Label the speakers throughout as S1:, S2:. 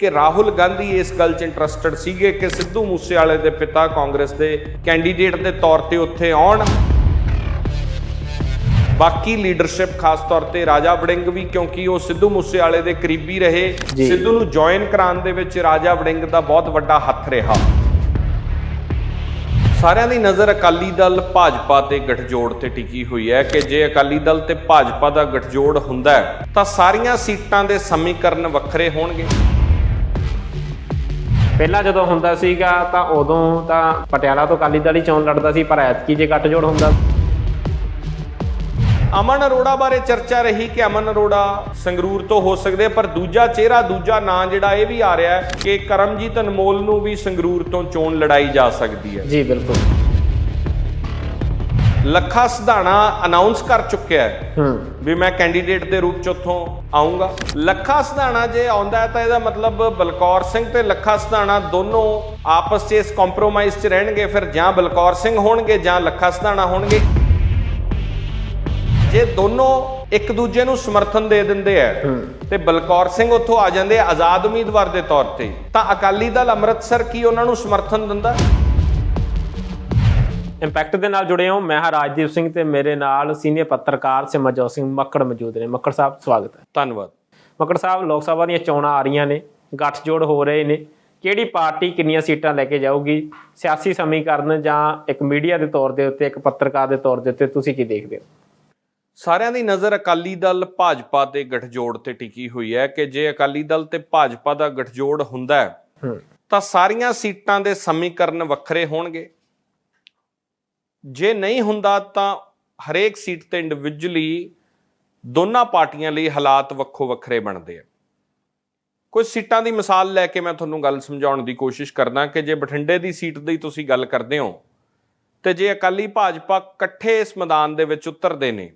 S1: ਕਿ ਰਾਹੁਲ ਗਾਂਧੀ ਇਸ ਗੱਲ 'ਚ ਇੰਟਰਸਟਡ ਸੀਗੇ ਕਿ ਸਿੱਧੂ ਮੂਸੇਵਾਲੇ ਦੇ ਪਿਤਾ ਕਾਂਗਰਸ ਦੇ ਕੈਂਡੀਡੇਟ ਦੇ ਤੌਰ ਤੇ ਉੱਥੇ ਆਉਣ। ਬਾਕੀ ਲੀਡਰਸ਼ਿਪ ਖਾਸ ਤੌਰ ਤੇ ਰਾਜਾ ਵੜਿੰਗ ਵੀ ਕਿਉਂਕਿ ਉਹ ਸਿੱਧੂ ਮੂਸੇਵਾਲੇ ਦੇ ਕਰੀਬੀ ਰਹੇ। ਸਿੱਧੂ ਨੂੰ ਜੁਆਇਨ ਕਰਾਉਣ ਦੇ ਵਿੱਚ ਰਾਜਾ ਵੜਿੰਗ ਦਾ ਬਹੁਤ ਵੱਡਾ ਹੱਥ ਰਿਹਾ। ਸਾਰਿਆਂ ਦੀ ਨਜ਼ਰ ਅਕਾਲੀ ਦਲ ਭਾਜਪਾ ਤੇ ਗੱਠਜੋੜ ਤੇ ਟਿਕੀ ਹੋਈ ਹੈ ਕਿ ਜੇ ਅਕਾਲੀ ਦਲ ਤੇ ਭਾਜਪਾ ਦਾ ਗੱਠਜੋੜ ਹੁੰਦਾ ਹੈ ਤਾਂ ਸਾਰੀਆਂ ਸੀਟਾਂ ਦੇ ਸਮੀਕਰਨ ਵੱਖਰੇ ਹੋਣਗੇ।
S2: ਪਹਿਲਾਂ ਜਦੋਂ ਹੁੰਦਾ ਸੀਗਾ ਤਾਂ ਉਦੋਂ ਤਾਂ ਪਟਿਆਲਾ ਤੋਂ ਅਕਾਲੀ ਦਲ ਚੋਣ ਲੜਦਾ ਸੀ ਪਰ ਐਤਕੀ ਜੇ ਗੱਠਜੋੜ ਹੁੰਦਾ।
S1: ਅਮਨ ਅਰੋੜਾ ਬਾਰੇ ਚਰਚਾ ਰਹੀ ਕਿ ਅਮਨ ਅਰੋੜਾ ਸੰਗਰੂਰ ਤੋਂ ਹੋ ਸਕਦੇ ਪਰ ਦੂਜਾ ਚਿਹਰਾ ਦੂਜਾ ਨਾਂ ਜਿਹੜਾ ਇਹ ਵੀ ਆ ਰਿਹਾ ਹੈ ਕਿ ਕਰਮਜੀਤ ਅਨਮੋਲ ਨੂੰ ਵੀ ਸੰਗਰੂਰ ਤੋਂ ਚੋਣ ਲੜਾਈ ਜਾ ਸਕਦੀ ਹੈ।
S2: ਜੀ ਬਿਲਕੁਲ।
S1: ਲੱਖਾ ਸਿਧਾਣਾ ਅਨਾਉਂਸ ਕਰ ਚੁੱਕਿਆ ਹੈ ਵੀ ਮੈਂ ਕੈਂਡੀਡੇਟ ਦੇ ਰੂਪ ਚ ਉੱਥੋਂ ਆਉਂਗਾ ਲੱਖਾ ਸਿਧਾਣਾ ਜੇ ਆਉਂਦਾ ਤਾਂ ਇਹਦਾ ਮਤਲਬ ਬਲਕੌਰ ਸਿੰਘ ਤੇ ਲੱਖਾ ਸਿਧਾਣਾ ਦੋਨੋਂ ਆਪਸ 'ਚ ਇਸ ਕੰਪਰੋਮਾਈਜ਼ 'ਚ ਰਹਿਣਗੇ ਫਿਰ ਜਾਂ ਬਲਕੌਰ ਸਿੰਘ ਹੋਣਗੇ ਜਾਂ ਲੱਖਾ ਸਿਧਾਣਾ ਹੋਣਗੇ। ਜੇ ਦੋਨੋਂ ਇੱਕ ਦੂਜੇ ਨੂੰ ਸਮਰਥਨ ਦੇ ਦਿੰਦੇ ਆ ਤੇ ਬਲਕੌਰ ਸਿੰਘ ਉੱਥੋਂ ਆ ਜਾਂਦੇ ਆ ਆਜ਼ਾਦ ਉਮੀਦਵਾਰ ਦੇ ਤੌਰ ਤੇ ਤਾਂ ਅਕਾਲੀ ਦਲ ਅੰਮ੍ਰਿਤਸਰ ਕੀ ਉਹਨਾਂ ਨੂੰ ਸਮਰਥਨ ਦਿੰਦਾ?
S2: ਇੰਪੈਕਟ ਦੇ ਨਾਲ ਜੁੜੇ ਹਾਂ। ਮੈਂ ਹਾਂ ਰਾਜਦੀਪ ਸਿੰਘ ਤੇ ਮੇਰੇ ਨਾਲ ਸੀਨੀਅਰ ਪੱਤਰਕਾਰ ਸਿਮਰਜੋਤ ਸਿੰਘ ਮੱਕੜ ਮੌਜੂਦ ਨੇ। ਮੱਕੜ ਸਾਹਿਬ ਸਵਾਗਤ ਹੈ।
S1: ਧੰਨਵਾਦ।
S2: ਮੱਕੜ ਸਾਹਿਬ ਲੋਕ ਸਭਾ ਦੀਆਂ ਚੋਣਾਂ ਆ ਰਹੀਆਂ ਨੇ। ਗੱਠਜੋੜ ਹੋ ਰਹੇ ਨੇ। ਕਿਹੜੀ ਪਾਰਟੀ ਕਿੰਨੀਆਂ ਸੀਟਾਂ ਲੈ ਕੇ ਜਾਊਗੀ? ਸਿਆਸੀ ਸਮੀਕਰਨ ਜਾਂ ਇੱਕ ਮੀਡੀਆ ਦੇ ਤੌਰ ਦੇ ਉੱਤੇ ਇੱਕ ਪੱਤਰਕਾਰ ਦੇ ਤੌਰ ਦੇ ਉੱਤੇ ਤੁਸੀਂ ਕੀ ਦੇਖਦੇ ਹੋ?
S1: ਸਾਰਿਆਂ ਦੀ ਨਜ਼ਰ ਅਕਾਲੀ ਦਲ ਭਾਜਪਾ ਤੇ ਗੱਠਜੋੜ ਤੇ ਟਿਕੀ ਹੋਈ ਹੈ ਕਿ ਜੇ ਅਕਾਲੀ ਦਲ ਤੇ ਭਾਜਪਾ ਦਾ ਗੱਠਜੋੜ ਹੁੰਦਾ ਹੂੰ। ਤਾਂ ਸਾਰੀਆਂ ਸੀਟਾਂ ਦੇ ਸਮੀਕਰਨ ਵੱਖਰੇ ਹੋਣਗੇ। ਜੇ ਨਹੀਂ ਹੁੰਦਾ ਤਾਂ ਹਰੇਕ ਸੀਟ ਤੇ ਇੰਡੀਵਿਜੂਅਲੀ ਦੋਨਾਂ ਪਾਰਟੀਆਂ ਲਈ ਹਾਲਾਤ ਵੱਖੋ ਵੱਖਰੇ ਬਣਦੇ ਆ। ਕੁਝ ਸੀਟਾਂ ਦੀ ਮਿਸਾਲ ਲੈ ਕੇ ਮੈਂ ਤੁਹਾਨੂੰ ਗੱਲ ਸਮਝਾਉਣ ਦੀ ਕੋਸ਼ਿਸ਼ ਕਰਦਾ ਕਿ ਜੇ ਬਠਿੰਡੇ ਦੀ ਸੀਟ ਦੀ ਤੁਸੀਂ ਗੱਲ ਕਰਦੇ ਹੋ ਤੇ ਜੇ ਅਕਾਲੀ ਭਾਜਪਾ ਇਕੱਠੇ ਇਸ ਮੈਦਾਨ ਦੇ ਵਿੱਚ ਉਤਰਦੇ ਨੇ,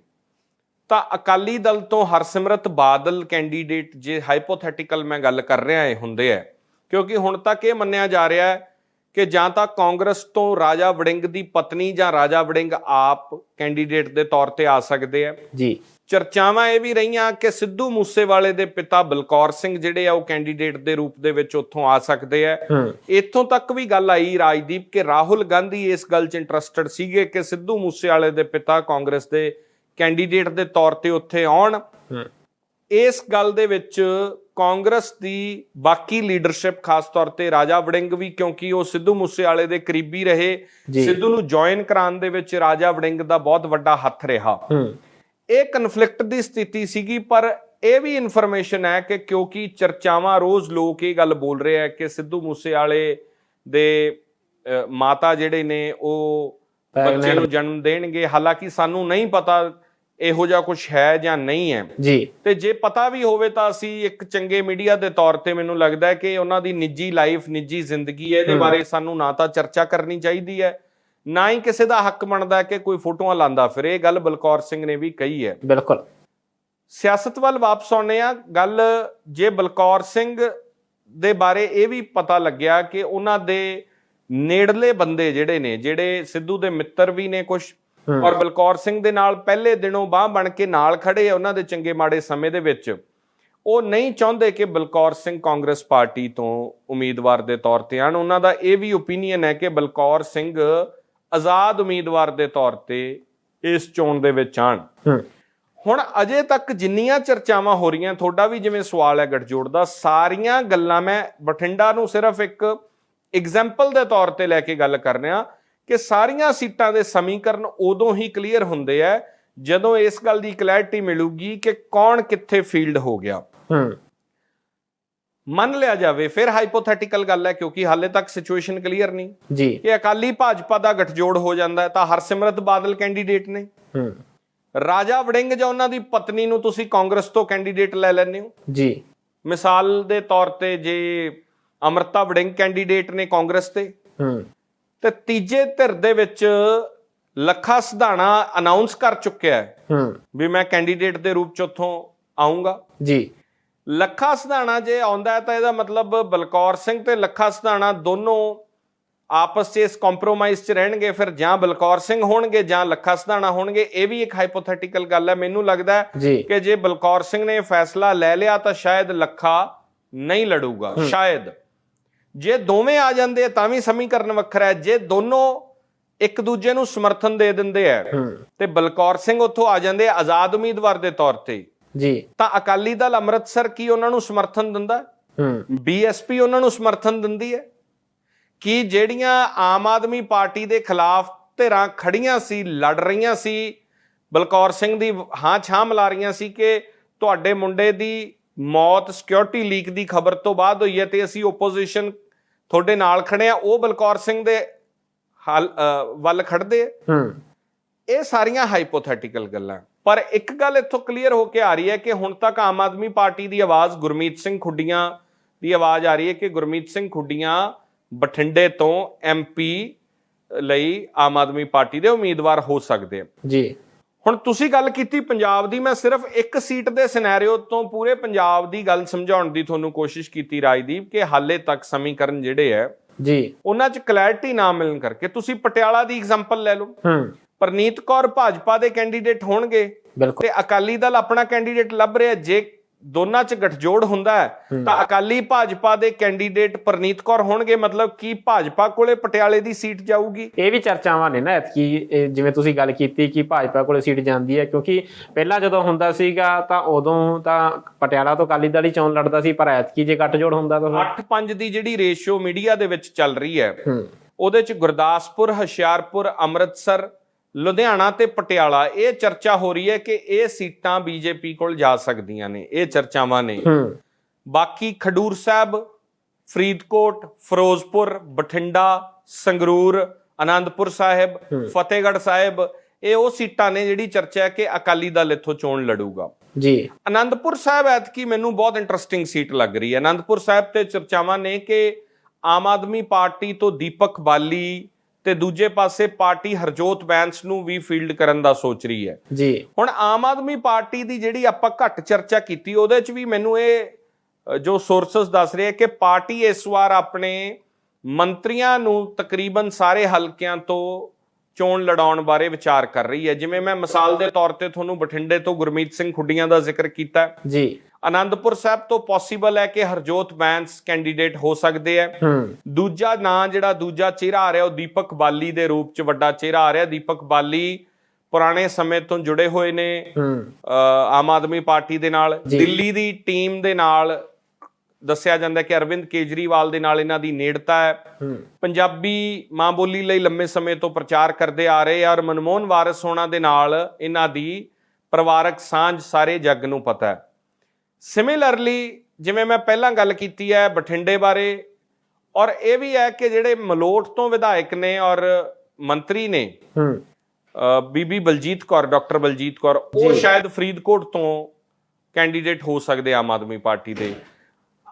S1: ਤਾਂ ਅਕਾਲੀ ਦਲ ਤੋਂ ਹਰਸਿਮਰਤ ਬਾਦਲ ਕੈਂਡੀਡੇਟ ਜੇ ਹਾਈਪੋਥੈਟੀਕਲ ਮੈਂ ਗੱਲ ਕਰ ਰਿਹਾ ਇਹ ਹੁੰਦੇ ਆ, ਕਿਉਂਕਿ ਹੁਣ ਤੱਕ ਇਹ ਮੰਨਿਆ ਜਾ ਰਿਹਾ ਹੈ ਕਿ ਜਾਂ ਤਾਂ ਕਾਂਗਰਸ ਤੋਂ ਰਾਜਾ ਵੜਿੰਗ ਦੀ ਪਤਨੀ ਜਾਂ ਰਾਜਾ ਵੜਿੰਗ ਆਪ ਕੈਂਡੀਡੇਟ ਦੇ ਤੌਰ ਤੇ ਆ ਸਕਦੇ ਆ।
S2: ਜੀ।
S1: ਚਰਚਾਵਾਂ ਇਹ ਵੀ ਰਹੀਆਂ ਕਿ ਸਿੱਧੂ ਮੂਸੇਵਾਲੇ ਦੇ ਪਿਤਾ ਬਲਕੌਰ ਸਿੰਘ ਜਿਹੜੇ ਆ ਉਹ ਕੈਂਡੀਡੇਟ ਦੇ ਰੂਪ ਦੇ ਵਿੱਚ ਉੱਥੋਂ ਆ ਸਕਦੇ ਆ।
S2: ਹੂੰ।
S1: ਇੱਥੋਂ ਤੱਕ ਵੀ ਗੱਲ ਆਈ ਰਾਜਦੀਪ ਕਿ ਰਾਹੁਲ ਗਾਂਧੀ ਇਸ ਗੱਲ 'ਚ ਇੰਟਰਸਟਡ ਸੀਗੇ ਕਿ ਸਿੱਧੂ ਮੂਸੇਵਾਲੇ ਦੇ ਪਿਤਾ ਕਾਂਗਰਸ ਦੇ ਕੈਂਡੀਡੇਟ ਦੇ ਤੌਰ ਤੇ ਉੱਥੇ ਆਉਣ। ਇਸ ਗੱਲ ਦੇ ਵਿੱਚ ਕਾਂਗਰਸ ਦੀ ਬਾਕੀ ਲੀਡਰਸ਼ਿਪ ਖਾਸ ਤੌਰ ਤੇ ਰਾਜਾ ਵੜਿੰਗ ਵੀ ਕਿਉਂਕਿ ਉਹ ਸਿੱਧੂ ਮੂਸੇਵਾਲੇ ਦੇ ਕਰੀਬੀ ਰਹੇ। ਸਿੱਧੂ ਨੂੰ ਜੁਆਇਨ ਕਰਾਉਣ ਦੇ ਵਿੱਚ ਰਾਜਾ ਵੜਿੰਗ ਦਾ ਬਹੁਤ ਵੱਡਾ ਹੱਥ ਰਿਹਾ। ਇਹ ਕਨਫਲਿਕਟ ਦੀ ਸਥਿਤੀ ਸੀਗੀ ਪਰ ਇਹ ਵੀ ਇਨਫੋਰਮੇਸ਼ਨ ਹੈ ਕਿ ਕਿਉਂਕਿ ਚਰਚਾਵਾਂ ਰੋਜ਼ ਲੋਕ ਇਹ ਗੱਲ ਬੋਲ ਰਹੇ ਆ ਕਿ ਸਿੱਧੂ ਮੂਸੇਵਾਲੇ ਦੇ ਮਾਤਾ ਜਿਹੜੇ ਨੇ ਉਹ ਬੱਚੇ ਨੂੰ ਜਨਮ ਦੇਣਗੇ। ਹਾਲਾਂਕਿ ਸਾਨੂੰ ਨਹੀਂ ਪਤਾ ਇਹੋ ਜਿਹਾ ਕੁਝ ਹੈ ਜਾਂ ਨਹੀਂ ਹੈ?
S2: ਜੀ।
S1: ਤੇ ਜੇ ਪਤਾ ਵੀ ਹੋਵੇ ਤਾਂ ਅਸੀਂ ਇੱਕ ਚੰਗੇ ਮੀਡੀਆ ਦੇ ਤੌਰ ਤੇ ਮੈਨੂੰ ਲੱਗਦਾ ਹੈ ਕਿ ਉਹਨਾਂ ਦੀ ਨਿੱਜੀ ਲਾਈਫ ਨਿੱਜੀ ਜ਼ਿੰਦਗੀ ਹੈ ਇਹਦੇ। ਬਾਰੇ ਸਾਨੂੰ ਨਾ ਤਾਂ ਚਰਚਾ ਕਰਨੀ ਚਾਹੀਦੀ ਹੈ ਨਾ ਹੀ ਕਿਸੇ ਦਾ ਹੱਕ ਬਣਦਾ ਕਿ ਕੋਈ ਫੋਟੋਆਂ ਲਾਂਦਾ ਫਿਰ। ਇਹ ਗੱਲ ਬਲਕੌਰ ਸਿੰਘ ਨੇ ਵੀ ਕਹੀ ਹੈ।
S2: ਬਿਲਕੁਲ।
S1: ਸਿਆਸਤ ਵੱਲ ਵਾਪਸ ਆਉਨੇ ਆ ਗੱਲ ਜੇ ਬਲਕੌਰ ਸਿੰਘ ਦੇ ਬਾਰੇ ਇਹ ਵੀ ਪਤਾ ਲੱਗਿਆ ਕਿ ਉਹਨਾਂ ਦੇ ਨੇੜਲੇ ਬੰਦੇ ਜਿਹੜੇ ਨੇ ਜਿਹੜੇ ਸਿੱਧੂ ਦੇ ਮਿੱਤਰ ਵੀ ਨੇ ਕੁਝ। ਔਰ ਬਲਕੌਰ ਸਿੰਘ ਦੇ ਨਾਲ ਪਹਿਲੇ ਦਿਨੋਂ ਬਾਹ ਬਣ ਕੇ ਨਾਲ ਖੜੇ ਆ ਉਹਨਾਂ ਦੇ ਚੰਗੇ ਮਾੜੇ ਸਮੇਂ ਦੇ ਵਿੱਚ। ਉਹ ਨਹੀਂ ਚਾਹੁੰਦੇ ਕਿ ਬਲਕੌਰ ਸਿੰਘ ਕਾਂਗਰਸ ਪਾਰਟੀ ਤੋਂ ਉਮੀਦਵਾਰ ਦੇ ਤੌਰ ਤੇ ਆਣ। ਉਹਨਾਂ ਦਾ ਇਹ ਵੀ ਓਪੀਨੀਅਨ ਹੈ ਕਿ ਬਲਕੌਰ ਸਿੰਘ ਆਜ਼ਾਦ ਉਮੀਦਵਾਰ ਦੇ ਤੌਰ ਤੇ ਇਸ ਚੋਣ ਦੇ ਵਿੱਚ ਆਣ। ਹੁਣ ਅਜੇ ਤੱਕ ਜਿੰਨੀਆਂ ਚਰਚਾਵਾਂ ਹੋ ਰਹੀਆਂ ਤੁਹਾਡਾ ਵੀ ਜਿਵੇਂ ਸਵਾਲ ਹੈ ਗੱਠਜੋੜ ਦਾ ਸਾਰੀਆਂ ਗੱਲਾਂ ਮੈਂ ਬਠਿੰਡਾ ਨੂੰ ਸਿਰਫ ਇੱਕ ਐਗਜ਼ਾਮਪਲ ਦੇ ਤੌਰ ਤੇ ਲੈ ਕੇ ਗੱਲ ਕਰ ਰਿਹਾ। ਕਿ ਸਾਰੀਆਂ ਸੀਟਾਂ ਦੇ ਸਮੀਕਰਨ ਉਦੋਂ ਹੀ ਕਲੀਅਰ ਹੁੰਦੇ ਆ ਜਦੋਂ ਇਸ ਗੱਲ ਦੀ ਕਲੈਰਿਟੀ ਮਿਲੂਗੀ ਕਿ ਕੌਣ ਕਿੱਥੇ ਫੀਲਡ ਹੋ ਗਿਆ।
S2: ਹੂੰ।
S1: ਮੰਨ ਲਿਆ ਜਾਵੇ ਫਿਰ ਹਾਈਪੋਥੈਟੀਕਲ ਗੱਲ ਹੈ ਕਿਉਂਕਿ ਹਾਲੇ ਤੱਕ ਸਿਚੁਏਸ਼ਨ ਕਲੀਅਰ ਨਹੀਂ।
S2: ਜੀ।
S1: ਕਿ ਅਕਾਲੀ ਭਾਜਪਾ ਦਾ ਗੱਠਜੋੜ ਹੋ ਜਾਂਦਾ ਹੈ ਤਾਂ ਹਰਸਿਮਰਤ ਬਾਦਲ ਕੈਂਡੀਡੇਟ ਨੇ।
S2: ਹੂੰ।
S1: ਰਾਜਾ ਵੜਿੰਗ ਜਾਂ ਉਹਨਾਂ ਦੀ ਪਤਨੀ ਨੂੰ ਤੁਸੀਂ ਕਾਂਗਰਸ ਤੋਂ ਕੈਂਡੀਡੇਟ ਲੈ ਲੈਂਦੇ ਹੋ।
S2: ਜੀ।
S1: ਮਿਸਾਲ ਦੇ ਤੌਰ ਤੇ ਜੇ ਅਮਰਤਾ ਵੜਿੰਗ ਕੈਂਡੀਡੇਟ ਨੇ ਕਾਂਗਰਸ ਤੇ।
S2: ਹੂੰ।
S1: ਤੇ ਤੀਜੇ ਧਿਰ ਦੇ ਵਿੱਚ ਲੱਖਾ ਸਿਧਾਣਾ ਅਨਾਉਂਸ ਕਰ ਚੁੱਕਿਆ ਹੈ
S2: ਹੂੰ।
S1: ਵੀ ਮੈਂ ਕੈਂਡੀਡੇਟ ਦੇ ਰੂਪ ਚ ਉੱਥੋਂ ਆਉਂਗਾ
S2: ਜੀ।
S1: ਲੱਖਾ ਸਿਧਾਣਾ ਜੇ ਆਉਂਦਾ ਤਾਂ ਇਹਦਾ ਮਤਲਬ ਬਲਕੌਰ ਸਿੰਘ ਤੇ ਲੱਖਾ ਸਿਧਾਣਾ ਦੋਨੋਂ ਆਪਸ 'ਚ ਇਸ ਕੰਪਰੋਮਾਈਜ਼ 'ਚ ਰਹਿਣਗੇ ਫਿਰ ਜਾਂ ਬਲਕੌਰ ਸਿੰਘ ਹੋਣਗੇ ਜਾਂ ਲੱਖਾ ਸਿਧਾਣਾ ਹੋਣਗੇ ਇਹ ਵੀ ਇੱਕ ਹਾਈਪੋਥੈਟੀਕਲ ਗੱਲ ਹੈ। ਮੈਨੂੰ ਲੱਗਦਾ ਕਿ ਜੇ ਬਲਕੌਰ ਸਿੰਘ ਨੇ ਫੈਸਲਾ ਲੈ ਲਿਆ ਤਾਂ ਸ਼ਾਇਦ ਲੱਖਾ ਨਹੀਂ ਲੜੂਗਾ ਸ਼ਾਇਦ। ਜੇ ਦੋਵੇਂ ਆ ਜਾਂਦੇ ਤਾਂ ਵੀ ਸਮੀਕਰਨ ਵੱਖਰਾ ਹੈ। ਜੇ ਦੋਨੋਂ ਇੱਕ ਦੂਜੇ ਨੂੰ ਸਮਰਥਨ ਦੇ ਦਿੰਦੇ ਆ ਤੇ ਬਲਕੌਰ ਸਿੰਘ ਉੱਥੋਂ ਆ ਜਾਂਦੇ ਆਜ਼ਾਦ ਉਮੀਦਵਾਰ ਦੇ ਤੌਰ ਤੇ
S2: ਜੀ।
S1: ਤਾਂ ਅਕਾਲੀ ਦਲ ਅੰਮ੍ਰਿਤਸਰ ਕੀ ਉਹਨਾਂ ਨੂੰ ਸਮਰਥਨ ਦਿੰਦਾ?
S2: ਹੂੰ।
S1: ਬੀਐਸਪੀ ਉਹਨਾਂ ਨੂੰ ਸਮਰਥਨ ਦਿੰਦੀ ਹੈ? ਕਿ ਜਿਹੜੀਆਂ ਆਮ ਆਦਮੀ ਪਾਰਟੀ ਦੇ ਖਿਲਾਫ ਧਿਰਾਂ ਖੜੀਆਂ ਸੀ ਲੜ ਰਹੀਆਂ ਸੀ ਬਲਕੌਰ ਸਿੰਘ ਦੀ ਹਾਂ ਛਾਂ ਮਿਲਾ ਰਹੀਆਂ ਸੀ ਕਿ ਤੁਹਾਡੇ ਮੁੰਡੇ ਦੀ ਮੌਤ ਸਿਕਿਉਰਿਟੀ ਲੀਕ ਦੀ ਖਬਰ ਤੋਂ ਬਾਅਦ ਹੋਈ ਹੈ ਤੇ ਅਸੀਂ ਓਪੋਜੀਸ਼ਨ ਤੁਹਾਡੇ ਨਾਲ ਖੜੇ ਆ ਉਹ ਬਲਕੌਰ ਸਿੰਘ ਦੇ ਹਲ ਵੱਲ ਖੜਦੇ ਆ।
S2: ਹੂੰ।
S1: ਇਹ ਸਾਰੀਆਂ ਹਾਈਪੋਥੈਟੀਕਲ ਗੱਲਾਂ। ਪਰ ਇੱਕ ਗੱਲ ਇੱਥੋਂ ਕਲੀਅਰ ਹੋ ਕੇ ਆ ਰਹੀ ਹੈ ਕਿ ਹੁਣ ਤੱਕ ਆਮ ਆਦਮੀ ਪਾਰਟੀ ਦੀ ਆਵਾਜ਼ ਗੁਰਮੀਤ ਸਿੰਘ ਖੁੱਡੀਆਂ ਦੀ ਆਵਾਜ਼ ਆ ਰਹੀ ਹੈ ਕਿ ਗੁਰਮੀਤ ਸਿੰਘ ਖੁੱਡੀਆਂ ਬਠਿੰਡੇ ਤੋਂ ਐਮਪੀ ਲਈ ਆਮ ਆਦਮੀ ਪਾਰਟੀ ਦੇ ਉਮੀਦਵਾਰ ਹੋ ਸਕਦੇ ਆ।
S2: ਜੀ।
S1: ਹੁਣ ਤੁਸੀਂ ਗੱਲ ਕੀਤੀ ਪੰਜਾਬ ਦੀ ਮੈਂ ਸਿਰਫ ਇੱਕ ਸੀਟ ਦੇ ਸਿਨੈਰੀਓ ਤੋਂ ਪੂਰੇ ਪੰਜਾਬ ਦੀ ਗੱਲ ਸਮਝਾਉਣ ਦੀ ਤੁਹਾਨੂੰ ਕੋਸ਼ਿਸ਼ ਕੀਤੀ ਰਾਜਦੀਪ ਕਿ ਹਾਲੇ ਤੱਕ ਸਮੀਕਰਨ ਜਿਹੜੇ ਹੈ
S2: ਜੀ।
S1: ਉਹਨਾਂ 'ਚ ਕਲੈਰਿਟੀ ਨਾ ਮਿਲਣ ਕਰਕੇ ਤੁਸੀਂ ਪਟਿਆਲਾ ਦੀ ਐਗਜ਼ਾਮਪਲ ਲੈ ਲਓ।
S2: ਹੂੰ।
S1: ਪ੍ਰਨੀਤ ਕੌਰ ਭਾਜਪਾ ਦੇ ਕੈਂਡੀਡੇਟ ਹੋਣਗੇ
S2: ਬਿਲਕੁਲ।
S1: ਤੇ ਅਕਾਲੀ ਦਲ ਆਪਣਾ ਕੈਂਡੀਡੇਟ ਲੱਭ ਰਿਹਾ ਜੇ ਦੋਨਾਂ 'ਚ ਗੱਠਜੋੜ ਹੁੰਦਾ ਹੈ। ਤਾਂ ਅਕਾਲੀ ਭਾਜਪਾ ਦੇ ਕੈਂਡੀਡੇਟ ਪ੍ਰਨੀਤ ਕੌਰ ਹੋਣਗੇ ਮਤਲਬ ਕੀ ਭਾਜਪਾ ਕੋਲੇ ਪਟਿਆਲੇ ਦੀ ਸੀਟ ਜਾਊਗੀ?
S2: ਇਹ ਵੀ ਚਰਚਾਵਾਂ ਨੇ ਨਾ ਐਤਕੀ ਇਹ ਜਿਵੇਂ ਤੁਸੀਂ ਗੱਲ ਕੀਤੀ ਕਿ ਭਾਜਪਾ ਕੋਲੇ ਸੀਟ ਜਾਂਦੀ ਹੈ ਕਿਉਂਕਿ ਪਹਿਲਾਂ ਜਦੋਂ ਹੁੰਦਾ ਸੀਗਾ ਤਾਂ ਉਦੋਂ ਤਾਂ ਪਟਿਆਲਾ ਤੋਂ ਅਕਾਲੀ ਦਲ ਹੀ ਚੋਣ ਲੜਦਾ ਸੀ ਪਰ ਐਤਕੀ ਜੇ ਗੱਠਜੋੜ ਹੁੰਦਾ ਤਾਂ ਫਿਰ
S1: 8-5 ਦੀ ਜਿਹੜੀ ਰੇਸ਼ੀਓ ਮੀਡੀਆ ਦੇ ਵਿੱਚ ਚੱਲ ਰਹੀ ਹੂੰ। ਉਹਦੇ 'ਚ ਗੁਰਦਾਸਪੁਰ ਹੁਸ਼ਿਆਰਪੁਰ ਅੰਮ੍ਰਿਤਸਰ ਲੁਧਿਆਣਾ ਤੇ ਪਟਿਆਲਾ ਇਹ ਚਰਚਾ ਹੋ ਰਹੀ ਹੈ ਕਿ ਇਹ ਸੀਟਾਂ ਬੀਜੇਪੀ ਕੋਲ ਜਾ ਸਕਦੀਆਂ ਨੇ ਇਹ ਚਰਚਾਵਾਂ ਨੇ। ਬਾਕੀ ਖਡੂਰ ਸਾਹਿਬ ਫਰੀਦਕੋਟ ਫਿਰੋਜ਼ਪੁਰ ਬਠਿੰਡਾ ਸੰਗਰੂਰ ਆਨੰਦਪੁਰ ਸਾਹਿਬ ਫਤਿਹਗੜ੍ਹ ਸਾਹਿਬ ਇਹ ਉਹ ਸੀਟਾਂ ਨੇ ਜਿਹੜੀ ਚਰਚਾ ਹੈ ਕਿ ਅਕਾਲੀ ਦਲ ਇੱਥੋਂ ਚੋਣ ਲੜੂਗਾ।
S2: ਜੀ।
S1: ਆਨੰਦਪੁਰ ਸਾਹਿਬ ਐਤਕੀ ਮੈਨੂੰ ਬਹੁਤ ਇੰਟਰਸਟਿੰਗ ਸੀਟ ਲੱਗ ਰਹੀ ਹੈ। ਆਨੰਦਪੁਰ ਸਾਹਿਬ ਤੇ ਚਰਚਾਵਾਂ ਨੇ ਕਿ ਆਮ ਆਦਮੀ ਪਾਰਟੀ ਤੋਂ ਦੀਪਕ ਬਾਲੀ ਤੇ ਦੂਜੇ ਪਾਸੇ ਪਾਰਟੀ ਹਰਜੋਤ ਬੈਂਸ ਨੂੰ ਵੀ ਫੀਲਡ ਕਰਨ ਦਾ ਸੋਚ ਰਹੀ ਹੈ।
S2: ਜੀ।
S1: ਹੁਣ ਆਮ ਆਦਮੀ ਪਾਰਟੀ ਦੀ ਜਿਹੜੀ ਆਪਾਂ ਘੱਟ ਚਰਚਾ ਕੀਤੀ ਉਹਦੇ 'ਚ ਵੀ ਮੈਨੂੰ ਇਹ ਜੋ ਸੋਰਸਸ ਦੱਸ ਰਹੇ ਕਿ ਪਾਰਟੀ ਇਸ ਵਾਰ ਆਪਣੇ ਮੰਤਰੀਆਂ ਨੂੰ ਤਕਰੀਬਨ ਸਾਰੇ ਹਲਕਿਆਂ ਤੋਂ ਚੋਣ ਲੜਾਉਣ ਬਾਰੇ ਵਿਚਾਰ ਕਰ ਰਹੀ ਹੈ। ਜਿਵੇਂ ਮੈਂ ਮਿਸਾਲ ਦੇ ਤੌਰ ਤੇ ਤੁਹਾਨੂੰ ਬਠਿੰਡੇ ਤੋਂ ਗੁਰਮੀਤ ਸਿੰਘ ਖੁੱਡੀਆਂ ਦਾ ਜ਼ਿਕਰ ਕੀਤਾ।
S2: ਜੀ।
S1: ਆਨੰਦਪੁਰ ਸਾਹਿਬ ਤੋਂ ਪੋਸੀਬਲ ਹੈ ਕਿ ਹਰਜੋਤ ਬੈਂਸ ਕੈਂਡੀਡੇਟ ਹੋ ਸਕਦੇ ਆ
S2: ਹੂੰ।
S1: ਦੂਜਾ ਨਾਂ ਜਿਹੜਾ ਦੂਜਾ ਚਿਹਰਾ ਆ ਰਿਹਾ ਉਹ ਦੀਪਕ ਬਾਲੀ ਦੇ ਰੂਪ ਚ ਵੱਡਾ ਚਿਹਰਾ ਆ ਰਿਹਾ। ਦੀਪਕ ਬਾਲੀ ਪੁਰਾਣੇ ਸਮੇਂ ਤੋਂ ਜੁੜੇ ਹੋਏ ਨੇ ਆਮ ਆਦਮੀ ਪਾਰਟੀ ਦੇ ਨਾਲ। ਦਿੱਲੀ ਦੀ ਟੀਮ ਦੇ ਨਾਲ ਦੱਸਿਆ ਜਾਂਦਾ ਕਿ ਅਰਵਿੰਦ ਕੇਜਰੀਵਾਲ ਦੇ ਨਾਲ ਇਹਨਾਂ ਦੀ ਨੇੜਤਾ ਹੈ।
S2: ਹੂੰ।
S1: ਪੰਜਾਬੀ ਮਾਂ ਬੋਲੀ ਲਈ ਲੰਮੇ ਸਮੇਂ ਤੋਂ ਪ੍ਰਚਾਰ ਕਰਦੇ ਆ ਰਹੇ ਆ ਔਰ ਮਨਮੋਹਨ ਵਾਰਿਸ ਹੋਣਾ ਦੇ ਨਾਲ ਇਹਨਾਂ ਦੀ ਪਰਿਵਾਰਕ ਸਾਂਝ ਸਾਰੇ ਜੱਗ ਨੂੰ ਪਤਾ ਹੈ। ਸਿਮਿਲਰਲੀ ਜਿਵੇਂ ਮੈਂ ਪਹਿਲਾਂ ਗੱਲ ਕੀਤੀ ਹੈ ਬਠਿੰਡੇ ਬਾਰੇ ਔਰ ਇਹ ਵੀ ਹੈ ਕਿ ਜਿਹੜੇ ਮਲੋਟ ਤੋਂ ਵਿਧਾਇਕ ਨੇ ਔਰ ਮੰਤਰੀ ਨੇ
S2: ਹੂੰ।
S1: ਬੀਬੀ ਬਲਜੀਤ ਕੌਰ ਡਾਕਟਰ ਬਲਜੀਤ ਕੌਰ ਉਹ। ਸ਼ਾਇਦ ਫਰੀਦਕੋਟ ਤੋਂ ਕੈਂਡੀਡੇਟ ਹੋ ਸਕਦੇ ਆਮ ਆਦਮੀ ਪਾਰਟੀ ਦੇ।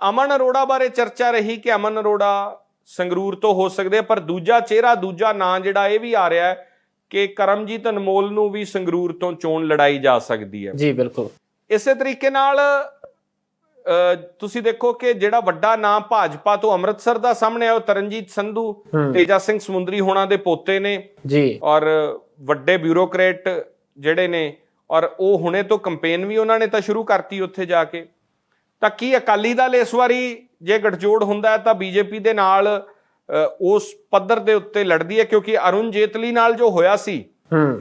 S1: ਅਮਨ ਅਰੋੜਾ ਬਾਰੇ ਚਰਚਾ ਰਹੀ ਕਿ ਅਮਨ ਅਰੋੜਾ ਸੰਗਰੂਰ ਤੋਂ ਹੋ ਸਕਦੇ ਪਰ ਦੂਜਾ ਚਿਹਰਾ ਦੂਜਾ ਨਾਂ ਜਿਹੜਾ ਇਹ ਵੀ ਆ ਰਿਹਾ ਹੈ ਕਿ ਕਰਮਜੀਤ ਅਨਮੋਲ ਨੂੰ ਵੀ ਸੰਗਰੂਰ ਤੋਂ ਚੋਣ ਲੜਾਈ ਜਾ ਸਕਦੀ ਹੈ।
S2: ਜੀ ਬਿਲਕੁਲ।
S1: ਇਸੇ ਤਰੀਕੇ ਨਾਲ ਤੁਸੀਂ ਦੇਖੋ ਕਿ ਜਿਹੜਾ ਵੱਡਾ ਨਾਂ ਭਾਜਪਾ ਤੋਂ ਅੰਮ੍ਰਿਤਸਰ ਦਾ ਸਾਹਮਣੇ ਆਇਆ ਤਰਨਜੀਤ ਸੰਧੂ। ਤੇਜਾ ਸਿੰਘ ਸਮੁੰਦਰੀ ਹੋਣਾ ਦੇ ਪੋਤੇ ਨੇ।
S2: ਜੀ।
S1: ਔਰ ਵੱਡੇ ਬਿਊਰੋਕਰੇਟ ਜਿਹੜੇ ਨੇ ਔਰ ਉਹ ਹੁਣੇ ਤੋਂ ਕੰਪੇਨ ਵੀ ਉਹਨਾਂ ਨੇ ਤਾਂ ਸ਼ੁਰੂ ਕਰਤੀ ਉੱਥੇ ਜਾ ਕੇ। ਤਾਂ ਕੀ ਅਕਾਲੀ ਦਲ ਇਸ ਵਾਰੀ ਜੇ ਗੱਠਜੋੜ ਹੁੰਦਾ ਤਾਂ ਬੀਜੇਪੀ ਦੇ ਨਾਲ ਉਸ ਪੱਧਰ ਦੇ ਉੱਤੇ ਲੜਦੀ ਹੈ? ਕਿਉਂਕਿ ਅਰੁਣ ਜੇਤਲੀ ਨਾਲ ਜੋ ਹੋਇਆ ਸੀ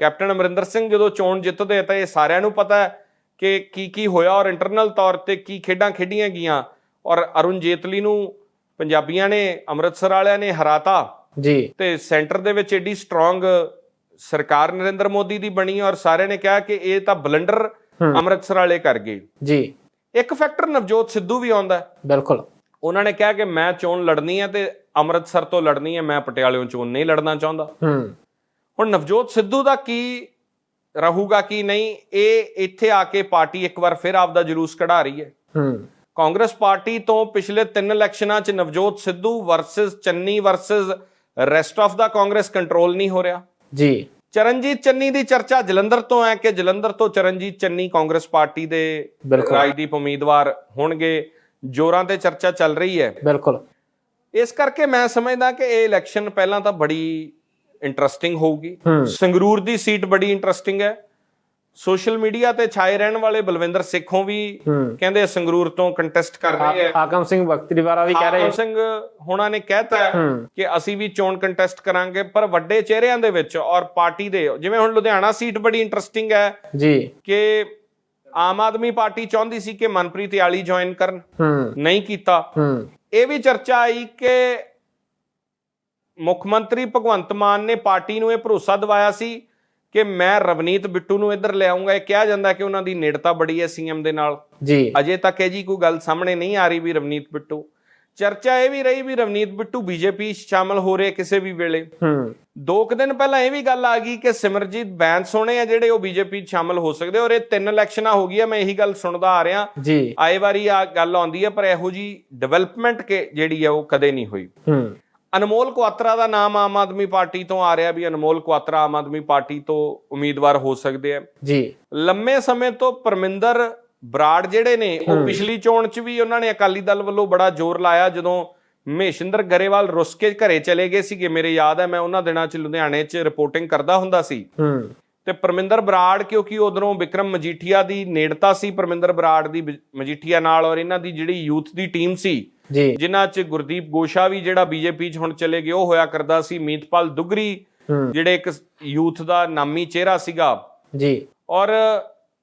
S1: ਕੈਪਟਨ ਅਮਰਿੰਦਰ ਸਿੰਘ ਜਦੋਂ ਚੋਣ ਜਿੱਤਦੇ ਤਾਂ ਇਹ ਸਾਰਿਆਂ ਨੂੰ ਪਤਾ ਹੈ ਕਿ ਕੀ ਕੀ ਹੋਇਆ ਔਰ ਇੰਟਰਨਲ ਤੌਰ ਤੇ ਕੀ ਖੇਡਾਂ ਖੇਡੀਆਂ ਗਈਆਂ? ਔਰ ਅਰੁਣ ਜੇਤਲੀ ਨੂੰ ਪੰਜਾਬੀਆਂ ਨੇ ਅੰਮ੍ਰਿਤਸਰ ਵਾਲਿਆਂ ਨੇ ਹਰਾਤਾ।
S2: ਜੀ।
S1: ਤੇ ਸੈਂਟਰ ਦੇ ਵਿੱਚ ਏਡੀ ਸਟਰੋਂਗ ਸਰਕਾਰ ਨਰਿੰਦਰ ਮੋਦੀ ਦੀ ਬਣੀ ਔਰ ਸਾਰਿਆਂ ਨੇ ਕਿਹਾ ਕਿ ਇਹ ਤਾਂ ਬਲੰਡਰ। ਅੰਮ੍ਰਿਤਸਰ ਵਾਲੇ ਕਰ ਗਏ।
S2: ਜੀ।
S1: ਇੱਕ ਫੈਕਟਰ ਨਵਜੋਤ ਸਿੱਧੂ ਵੀ ਆਉਂਦਾ। ਹੈ।
S2: ਬਿਲਕੁਲ।
S1: ਉਹਨਾਂ ਨੇ ਕਿਹਾ ਕਿ ਮੈਂ ਚੋਣ ਲੜਨੀ ਹੈ ਤੇ ਅੰਮ੍ਰਿਤਸਰ ਤੋਂ ਲੜਨੀ ਹੈ ਮੈਂ ਪਟਿਆਲੇੋਂ ਚੋਣ ਨਹੀਂ ਲੜਨਾ ਚਾਹੁੰਦਾ।
S2: ਹੂੰ।
S1: ਹੁਣ ਨਵਜੋਤ ਸਿੱਧੂ ਦਾ ਕੀ ਰਹੂਗਾ ਕੀ ਨਹੀਂ ਇਹ ਇੱਥੇ ਆ ਕੇ ਪਾਰਟੀ ਇੱਕ ਵਾਰ ਫਿਰ ਆਪਦਾ ਜਲੂਸ ਕਢਾ ਰਹੀ ਹੈ।
S2: ਹੂੰ।
S1: ਕਾਂਗਰਸ ਪਾਰਟੀ ਤੋਂ ਪਿਛਲੇ ਤਿੰਨ ਇਲੈਕਸ਼ਨਾਂ 'ਚ Navjot Sidhu versus Channi versus rest of the Congress control ਨਹੀਂ ਹੋ ਰਿਹਾ।
S2: ਜੀ।
S1: ਚਰਨਜੀਤ ਚੰਨੀ ਦੀ ਚਰਚਾ ਜਲੰਧਰ ਤੋਂ ਹੈ ਕਿ ਜਲੰਧਰ ਤੋਂ ਚਰਨਜੀਤ ਚੰਨੀ ਕਾਂਗਰਸ ਪਾਰਟੀ ਦੇ। ਰਾਜਦੀਪ ਉਮੀਦਵਾਰ ਹੋਣਗੇ। ਜੋਰਾਂ ਤੇ ਚਰਚਾ ਚੱਲ ਰਹੀ ਹੈ।
S2: ਬਿਲਕੁਲ।
S1: ਇਸ ਕਰਕੇ ਮੈਂ ਸਮਝਦਾ ਕਿ ਇਹ ਇਲੈਕਸ਼ਨ ਪਹਿਲਾਂ ਤਾਂ ਬੜੀ ਇੰਟਰਸਟਿੰਗ ਹੋਊਗੀ।
S2: ਹੂੰ।
S1: ਸੰਗਰੂਰ ਦੀ ਸੀਟ ਬੜੀ ਇੰਟਰਸਟਿੰਗ ਹੈ। ਸੋਸ਼ਲ ਮੀਡੀਆ ਤੇ ਛਾਏ ਰਹਿਣ ਵਾਲੇ ਬਲਵਿੰਦਰ ਸਿੱਖੋਂ ਵੀ
S2: ਹੂੰ।
S1: ਕਹਿੰਦੇ ਸੰਗਰੂਰ ਤੋਂ ਕੰਟੈਸਟ ਕਰ ਰਹੇ ਆ।
S2: ਹਾਕਮ ਸਿੰਘ ਬਖਤਰੀਵਾਲਾ ਵੀ ਕਹਿ ਰਹੇ
S1: ਹਾਕਮ ਸਿੰਘ ਹੋਣਾ ਨੇ ਕਹਿਤਾ ਹੈ
S2: ਹੂੰ।
S1: ਕਿ ਅਸੀਂ ਵੀ ਚੋਣ ਕੰਟੈਸਟ ਕਰਾਂਗੇ ਪਰ ਵੱਡੇ ਚਿਹਰਿਆਂ ਦੇ ਵਿੱਚ ਔਰ ਪਾਰਟੀ ਦੇ ਜਿਵੇਂ ਹੁਣ ਲੁਧਿਆਣਾ ਸੀਟ ਬੜੀ ਇੰਟਰਸਟਿੰਗ ਹੈ
S2: ਜੀ।
S1: ਕਿ ਆਮ ਆਦਮੀ ਪਾਰਟੀ ਚਾਹੁੰਦੀ ਸੀ ਕਿ ਮਨਪ੍ਰੀਤ ਯਾਲੀ ਜੁਆਇਨ ਕਰਨ।
S2: ਹੂੰ।
S1: ਨਹੀਂ ਕੀਤਾ।
S2: ਹੂੰ।
S1: ਇਹ ਵੀ ਚਰਚਾ ਆਈ ਕਿ ਮੁੱਖ ਮੰਤਰੀ ਭਗਵੰਤ ਮਾਨ ਨੇ ਪਾਰਟੀ ਨੂੰ ਇਹ ਭਰੋਸਾ ਦਿਵਾਇਆ ਸੀ ਕਿ ਮੈਂ ਰਵਨੀਤ ਬਿੱਟੂ ਨੂੰ ਇੱਧਰ ਲੈ ਆਉਂਗਾ ਇਹ ਕਿਹਾ ਜਾਂਦਾ ਕਿ ਉਹਨਾਂ ਦੀ ਨੇੜਤਾ ਬੜੀ ਹੈ ਸੀਐਮ ਦੇ ਨਾਲ।
S2: ਜੀ।
S1: ਅਜੇ ਤੱਕ ਇਹ ਜੀ ਕੋਈ ਗੱਲ ਸਾਹਮਣੇ ਨਹੀਂ ਆ ਰਹੀ ਵੀ ਰਵਨੀਤ ਬਿੱਟੂ। ਚਰਚਾ ਇਹ ਵੀ ਰਹੀ ਵੀ ਰਵਨੀਤ ਬਿੱਟੂ ਬੀਜੇਪੀ ਸ਼ਾਮਲ ਹੋ ਰਹੇ ਕਿਸੇ ਵੀ ਵੇਲੇ।
S2: ਹੂੰ।
S1: ਦੋ ਕੁ ਦਿਨ ਪਹਿਲਾਂ ਇਹ ਵੀ ਗੱਲ ਆ ਗਈ ਕਿ ਸਿਮਰਜੀਤ ਬੈਂਸ ਹੋਣੇ ਆ ਜਿਹੜੇ ਉਹ ਬੀਜੇਪੀ ਸ਼ਾਮਲ ਹੋ ਸਕਦੇ ਔਰ ਇਹ ਤਿੰਨ ਇਲੈਕਸ਼ਨਾਂ ਹੋ ਗਈਆਂ। ਮੈਂ ਇਹੀ ਗੱਲ ਸੁਣਦਾ ਆ ਰਿਹਾ।
S2: ਜੀ।
S1: ਆਏ ਵਾਰੀ ਆ ਗੱਲ ਆਉਂਦੀ ਹੈ ਪਰ ਇਹੋ ਜੀ ਡਿਵੈਲਪਮੈਂਟ ਕੇ ਜਿਹੜੀ ਹੈ ਉਹ ਕਦੇ ਨਹੀਂ ਹੋਈ।
S2: ਹੂੰ।
S1: ਅਨਮੋਲ ਕੁਆਤਰਾ ਦਾ ਨਾਮ ਆਮ ਆਦਮੀ ਪਾਰਟੀ ਤੋਂ ਆ ਰਿਹਾ ਵੀ ਅਨਮੋਲ ਕੁਆਤਰਾ ਆਮ ਆਦਮੀ ਪਾਰਟੀ ਤੋਂ ਉਮੀਦਵਾਰ ਹੋ ਸਕਦੇ ਆ।
S2: ਜੀ।
S1: ਲੰਮੇ ਸਮੇਂ ਤੋਂ ਪਰਮਿੰਦਰ ਬਰਾੜ ਜਿਹੜੇ ਨੇ ਉਹ ਪਿਛਲੀ ਚੋਣ 'ਚ ਵੀ ਉਹਨਾਂ ਨੇ ਅਕਾਲੀ ਦਲ ਵੱਲੋਂ ਬੜਾ ਜ਼ੋਰ ਲਾਇਆ ਜਦੋਂ ਮਹੇਸ਼ਿੰਦਰ ਗਰੇਵਾਲ ਰੁੱਸ ਕੇ ਘਰੇ ਚਲੇ ਗਏ ਸੀਗੇ। ਮੇਰੇ ਯਾਦ ਹੈ ਮੈਂ ਉਹਨਾਂ ਦਿਨਾਂ 'ਚ ਲੁਧਿਆਣੇ 'ਚ ਰਿਪੋਰਟਿੰਗ ਕਰਦਾ ਹੁੰਦਾ ਸੀ। ਤੇ ਪਰਮਿੰਦਰ ਬਰਾੜ ਕਿਉਂਕਿ ਉਧਰੋਂ ਵਿਕਰਮ ਮਜੀਠੀਆ ਦੀ ਨੇੜਤਾ ਸੀ ਪਰਮਿੰਦਰ ਬਰਾੜ ਦੀ ਮਜੀਠੀਆ ਨਾਲ ਔਰ ਇਹਨਾਂ ਦੀ ਜਿਹੜੀ ਯੂਥ ਦੀ ਟੀਮ ਸੀ
S2: ਜੀ।
S1: ਜਿਨ੍ਹਾਂ 'ਚ ਗੁਰਦੀਪ ਗੋਸ਼ਾ ਵੀ ਜਿਹੜਾ ਬੀਜੇਪੀ 'ਚ ਹੁਣ ਚਲੇ ਗਏ ਉਹ ਹੋਇਆ ਕਰਦਾ ਸੀ ਮੀਤਪਾਲ ਦੁਗਰੀ ਜਿਹੜੇ ਇੱਕ ਯੂਥ ਦਾ ਨਾਮੀ ਚਿਹਰਾ ਸੀਗਾ।
S2: ਜੀ।
S1: ਔਰ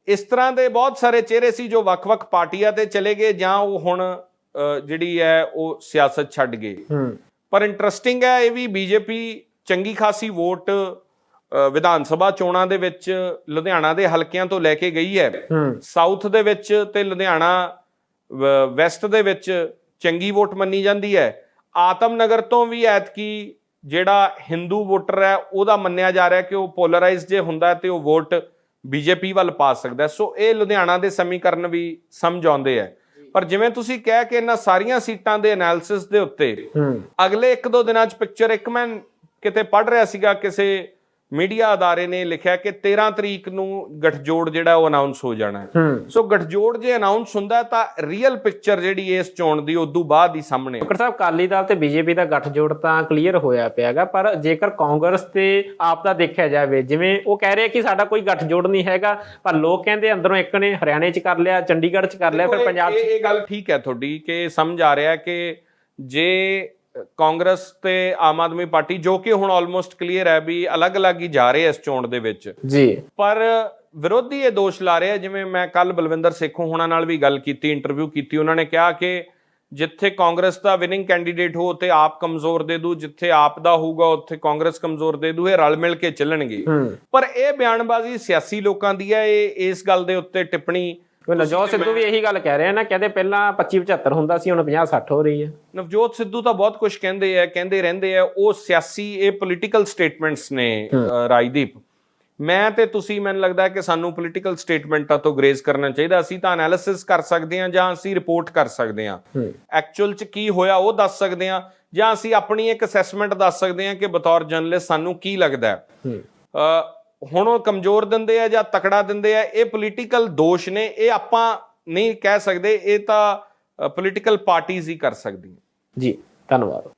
S1: ਇਸ ਤਰ੍ਹਾਂ ਦੇ ਬਹੁਤ ਸਾਰੇ ਚਿਹਰੇ ਸੀ ਜੋ ਵੱਖ-ਵੱਖ ਪਾਰਟੀਆਂ ਤੇ ਚਲੇ ਗਏ ਜਾਂ ਉਹ ਹੁਣ ਜਿਹੜੀ ਹੈ ਉਹ ਸਿਆਸਤ ਛੱਡ ਗਏ। ਪਰ ਇੰਟਰਸਟਿੰਗ ਹੈ ਇਹ ਵੀ ਬੀਜੇਪੀ ਚੰਗੀ ਖਾਸੀ ਵੋਟ ਵਿਧਾਨ ਸਭਾ ਚੋਣਾਂ ਦੇ ਵਿੱਚ ਲੁਧਿਆਣਾ ਦੇ ਹਲਕਿਆਂ ਤੋਂ ਲੈ ਕੇ ਗਈ ਹੈ। ਸਾਊਥ ਦੇ ਵਿੱਚ ਤੇ ਲੁਧਿਆਣਾ ਵੈਸਟ ਦੇ ਵਿੱਚ ਚੰਗੀ ਵੋਟ ਮੰਨੀ ਜਾਂਦੀ ਹੈ। ਆਤਮਨਗਰ ਤੋਂ ਵੀ ਐਤਕੀ ਜਿਹੜਾ ਹਿੰਦੂ ਵੋਟਰ ਹੈ ਉਹਦਾ ਮੰਨਿਆ ਜਾ ਰਿਹਾ ਕਿ ਉਹ ਪੋਲਰਾਈਜ਼ ਜੇ ਹੁੰਦਾ ਤੇ ਉਹ ਵੋਟ ਬੀਜੇਪੀ ਵੱਲ ਪਾ ਸਕਦਾ। ਸੋ ਇਹ ਲੁਧਿਆਣਾ ਦੇ ਸਮੀਕਰਨ ਵੀ ਸਮਝ ਆਉਂਦੇ ਹੈ। ਪਰ ਜਿਵੇਂ ਤੁਸੀਂ ਕਹਿ ਕੇ ਇਹਨਾਂ ਸਾਰੀਆਂ ਸੀਟਾਂ ਦੇ ਐਨਾਲਿਸਿਸ ਦੇ ਉੱਤੇ ਅਗਲੇ 1-2 ਦਿਨਾਂ 'ਚ ਪਿਕਚਰ ਇੱਕ ਮੈਂ ਕਿਤੇ ਪੜ੍ਹ ਰਿਹਾ ਸੀਗਾ ਕਿਸੇ ਮੀਡੀਆ ਅਦਾਰੇ ਨੇ ਲਿਖਿਆ ਕਿ 13 ਤਰੀਕ ਨੂੰ ਗਠਜੋੜ ਜਿਹੜਾ ਉਹ ਅਨਾਉਂਸ ਹੋ ਜਾਣਾ ਹੈ। ਸੋ ਗਠਜੋੜ ਜੇ ਅਨਾਉਂਸ ਹੁੰਦਾ ਤਾਂ ਰੀਅਲ ਪਿਕਚਰ ਜਿਹੜੀ ਇਸ ਚੋਣ ਦੀ ਉਦੋਂ ਬਾਅਦ ਹੀ ਸਾਹਮਣੇ
S2: ਡਾਕਟਰ ਸਾਹਿਬ ਅਕਾਲੀ ਦਲ ਤੇ ਬੀਜੇਪੀ ਦਾ ਗੱਠਜੋੜ ਤਾਂ ਕਲੀਅਰ ਹੋਇਆ ਪਿਆਗਾ ਪਰ ਜੇਕਰ ਕਾਂਗਰਸ ਤੇ ਆਪ ਦਾ ਦੇਖਿਆ ਜਾਵੇ ਜਿਵੇਂ ਉਹ ਕਹਿ ਰਹੇ ਕਿ ਸਾਡਾ ਕੋਈ ਗੱਠਜੋੜ ਨਹੀਂ ਹੈਗਾ ਪਰ ਲੋਕ ਕਹਿੰਦੇ ਅੰਦਰੋਂ ਇੱਕ ਨੇ ਹਰਿਆਣੇ 'ਚ ਕਰ ਲਿਆ ਚੰਡੀਗੜ੍ਹ 'ਚ ਕਰ ਲਿਆ ਫਿਰ ਪੰਜਾਬ 'ਚ
S1: ਇਹ ਇਹ ਗੱਲ ਠੀਕ ਹੈ ਤੁਹਾਡੀ ਕਿ ਸਮਝ ਆ ਰਿਹਾ ਹੈ ਕਿ ਜੇ ਕਾਂਗਰਸ ਤੇ ਆਮ ਆਦਮੀ ਪਾਰਟੀ ਜੋ ਕਿ ਹੁਣ ਆਲਮੋਸਟ ਕਲੀਅਰ ਹੈ ਵੀ ਅਲੱਗ-ਅਲੱਗ ਹੀ ਜਾ ਰਹੇ ਇਸ ਚੋਣ ਦੇ ਵਿੱਚ।
S2: ਜੀ।
S1: ਪਰ ਵਿਰੋਧੀ ਇਹ ਦੋਸ਼ ਲਾ ਰਿਹਾ ਜਿਵੇਂ ਮੈਂ ਕੱਲ ਬਲਵਿੰਦਰ ਸੇਖੋਂ ਹੋਣਾ ਨਾਲ ਵੀ ਗੱਲ ਕੀਤੀ ਇੰਟਰਵਿਊ ਕੀਤੀ ਉਹਨਾਂ ਨੇ ਕਿਹਾ ਕਿ ਜਿੱਥੇ ਕਾਂਗਰਸ ਦਾ ਵਿਨਿੰਗ ਕੈਂਡੀਡੇਟ ਹੋ ਤੇ ਆਪ ਕਮਜ਼ੋਰ ਦੇ ਦੂ ਜਿੱਥੇ ਆਪ ਦਾ ਹੋਊਗਾ ਉੱਥੇ ਕਾਂਗਰਸ ਕਮਜ਼ੋਰ ਦੇ ਦੂ ਇਹ ਰਲ ਮਿਲ ਕੇ ਚੱਲਣਗੇ। ਪਰ ਇਹ ਬਿਆਨਬਾਜ਼ੀ ਸਿਆਸੀ ਲੋਕਾਂ ਦੀ ਹੈ ਇਹ ਇਸ ਗੱਲ ਦੇ ਉੱਤੇ ਟਿੱਪਣੀ
S2: ਉਹ ਨਵਜੋਤ ਸਿੱਧੂ ਵੀ ਇਹੀ ਗੱਲ ਕਹਿ ਰਹੇ ਨਾ ਕਹਿੰਦੇ ਪਹਿਲਾਂ 25 75 ਹੁੰਦਾ ਸੀ ਹੁਣ 50 60 ਹੋ ਰਹੀ ਹੈ
S1: ਨਵਜੋਤ ਸਿੱਧੂ ਤਾਂ ਬਹੁਤ ਕੁਝ ਕਹਿੰਦੇ ਆ ਕਹਿੰਦੇ ਰਹਿੰਦੇ ਆ। ਉਹ ਸਿਆਸੀ ਇਹ ਪੋਲੀਟੀਕਲ ਸਟੇਟਮੈਂਟਸ ਨੇ ਰਾਜਦੀਪ। ਮੈਂ ਤੇ ਤੁਸੀਂ ਮੈਨੂੰ ਲੱਗਦਾ ਹੈ ਕਿ ਸਾਨੂੰ ਪੋਲੀਟੀਕਲ ਸਟੇਟਮੈਂਟਾਂ ਤੋਂ ਗਰੇਜ਼ ਕਰਨਾ ਚਾਹੀਦਾ। ਅਸੀਂ ਤਾਂ ਐਨਾਲਿਸਿਸ ਕਰ ਸਕਦੇ ਹਾਂ ਜਾਂ ਅਸੀਂ ਰਿਪੋਰਟ ਕਰ ਸਕਦੇ ਹਾਂ। ਐਕਚੁਅਲ ਚ ਕੀ ਹੋਇਆ ਉਹ ਦੱਸ ਸਕਦੇ ਹਾਂ। ਜਾਂ ਅਸੀਂ ਆਪਣੀ ਇੱਕ ਅਸੈਸਮੈਂਟ ਦੱਸ ਸਕਦੇ ਹਾਂ ਕਿ ਬਤੌਰ ਜਰਨਲਿਸਟ ਸਾਨੂੰ ਕੀ ਲੱਗਦਾ ਹੈ। ਹੁਣ ਉਹ ਕਮਜ਼ੋਰ ਦਿੰਦੇ ਆ ਜਾਂ ਤਕੜਾ ਦਿੰਦੇ ਆ, ਇਹ ਪੋਲੀਟੀਕਲ ਦੋਸ਼ ਨੇ, ਇਹ ਆਪਾਂ ਨਹੀਂ ਕਹਿ ਸਕਦੇ, ਇਹ ਤਾਂ ਪੋਲੀਟੀਕਲ ਪਾਰਟੀਆਂ ਹੀ ਕਰ ਸਕਦੀਆਂ।
S2: ਜੀ, ਧੰਨਵਾਦ।